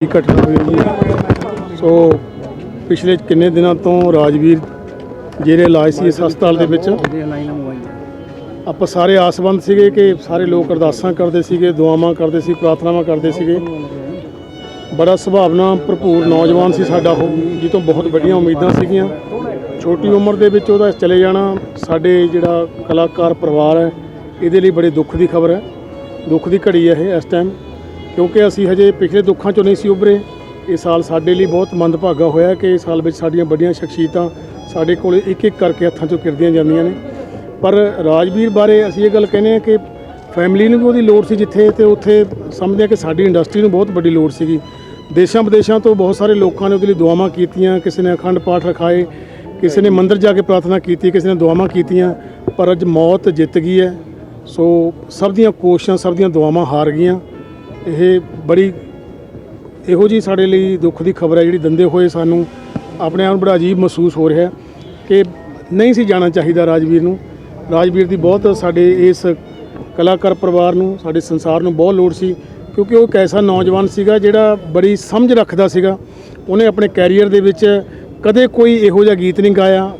ਦੀ ਘਟਨਾ ਹੋਈ ਜੀ। ਸੋ ਪਿਛਲੇ ਕਿੰਨੇ ਦਿਨਾਂ ਤੋਂ ਰਾਜਵੀਰ ਜਿਹੜੇ ਇਲਾਜ ਸੀ ਇਸ ਹਸਪਤਾਲ ਦੇ ਵਿੱਚ, ਆਪਾਂ ਸਾਰੇ ਆਸਵੰਦ ਸੀਗੇ ਕਿ ਸਾਰੇ ਲੋਕ ਅਰਦਾਸਾਂ ਕਰਦੇ ਸੀਗੇ, ਦੁਆਵਾਂ ਕਰਦੇ ਸੀ, ਪ੍ਰਾਰਥਨਾਵਾਂ ਕਰਦੇ ਸੀਗੇ। ਬੜਾ ਸੁਭਾਵਨਾ ਭਰਪੂਰ ਨੌਜਵਾਨ ਸੀ ਸਾਡਾ ਉਹ ਜਿਹ ਤੋਂ ਬਹੁਤ ਵੱਡੀਆਂ ਉਮੀਦਾਂ ਸੀਗੀਆਂ। ਛੋਟੀ ਉਮਰ ਦੇ ਵਿੱਚ ਉਹਦਾ ਚਲੇ ਜਾਣਾ ਸਾਡੇ ਜਿਹੜਾ ਕਲਾਕਾਰ ਪਰਿਵਾਰ ਹੈ, ਇਹਦੇ ਲਈ ਬੜੇ ਦੁੱਖ ਦੀ ਖਬਰ ਹੈ। ਦੁੱਖ ਦੀ ਘੜੀ ਹੈ ਇਹ ਇਸ ਟਾਈਮ ਕਿਉਂਕਿ ਅਸੀਂ ਹਜੇ ਪਿਛਲੇ ਦੁੱਖਾਂ ਚੋਂ ਨਹੀਂ ਸੀ ਉਭਰੇ। ਇਹ ਸਾਲ ਸਾਡੇ ਲਈ ਬਹੁਤ ਮੰਦਭਾਗਾ ਹੋਇਆ ਕਿ ਇਸ ਸਾਲ ਵਿੱਚ ਸਾਡੀਆਂ ਵੱਡੀਆਂ ਸ਼ਖਸੀਅਤਾਂ ਸਾਡੇ ਕੋਲ ਇੱਕ ਇੱਕ ਕਰਕੇ ਹੱਥਾਂ ਚੋਂ ਕਿਰਦੀਆਂ ਜਾਂਦੀਆਂ ਨੇ। ਪਰ ਰਾਜਵੀਰ ਬਾਰੇ ਅਸੀਂ ਇਹ ਗੱਲ ਕਹਿੰਦੇ ਹਾਂ ਕਿ ਫੈਮਿਲੀ ਨੂੰ ਵੀ ਉਹਦੀ ਲੋੜ ਸੀ ਜਿੱਥੇ ਤੇ ਉੱਥੇ ਸਮਝਦੇ ਹਾਂ ਕਿ ਸਾਡੀ ਇੰਡਸਟਰੀ ਨੂੰ ਬਹੁਤ ਵੱਡੀ ਲੋੜ ਸੀਗੀ। ਦੇਸ਼ਾਂ ਵਿਦੇਸ਼ਾਂ ਤੋਂ ਬਹੁਤ ਸਾਰੇ ਲੋਕਾਂ ਨੇ ਉਹਦੇ ਲਈ ਦੁਆਵਾਂ ਕੀਤੀਆਂ, ਕਿਸੇ ਨੇ ਅਖੰਡ ਪਾਠ ਰਖਾਏ, ਕਿਸੇ ਨੇ ਮੰਦਰ ਜਾ ਕੇ ਪ੍ਰਾਰਥਨਾ ਕੀਤੀ, ਕਿਸੇ ਨੇ ਦੁਆਵਾਂ ਕੀਤੀਆਂ, ਪਰ ਅੱਜ ਮੌਤ ਜਿੱਤ ਗਈ ਹੈ। ਸੋ ਸਭ ਦੀਆਂ ਕੋਸ਼ਿਸ਼ਾਂ, ਸਭ ਦੀਆਂ ਦੁਆਵਾਂ ਹਾਰ ਗਈਆਂ। ਇਹ ਬੜੀ ਇਹੋ ਜੀ ਸਾਡੇ ਲਈ ਦੁੱਖ ਦੀ ਖਬਰ ਹੈ ਜਿਹੜੀ ਦੰਦੇ ਹੋਏ ਸਾਨੂੰ ਆਪਣੇ ਆਪ ਨੂੰ ਬੜਾ ਅਜੀਬ ਮਹਿਸੂਸ ਹੋ ਰਿਹਾ ਕਿ ਨਹੀਂ ਸੀ ਜਾਣਾ ਚਾਹੀਦਾ ਰਾਜਵੀਰ ਨੂੰ। ਰਾਜਵੀਰ ਦੀ ਬਹੁਤ ਸਾਡੇ ਇਸ ਕਲਾਕਾਰ ਪਰਿਵਾਰ ਨੂੰ, ਸਾਡੇ ਸੰਸਾਰ ਨੂੰ ਬਹੁਤ ਲੋੜ ਸੀ ਕਿਉਂਕਿ ਉਹ ਇੱਕ ਐਸਾ ਨੌਜਵਾਨ ਸੀਗਾ ਜਿਹੜਾ ਬੜੀ ਸਮਝ ਰੱਖਦਾ ਸੀਗਾ। ਉਹਨੇ ਆਪਣੇ ਕੈਰੀਅਰ ਦੇ ਵਿੱਚ ਕਦੇ ਕੋਈ ਇਹੋ ਜਿਹਾ ਗੀਤ ਨਹੀਂ ਗਾਇਆ।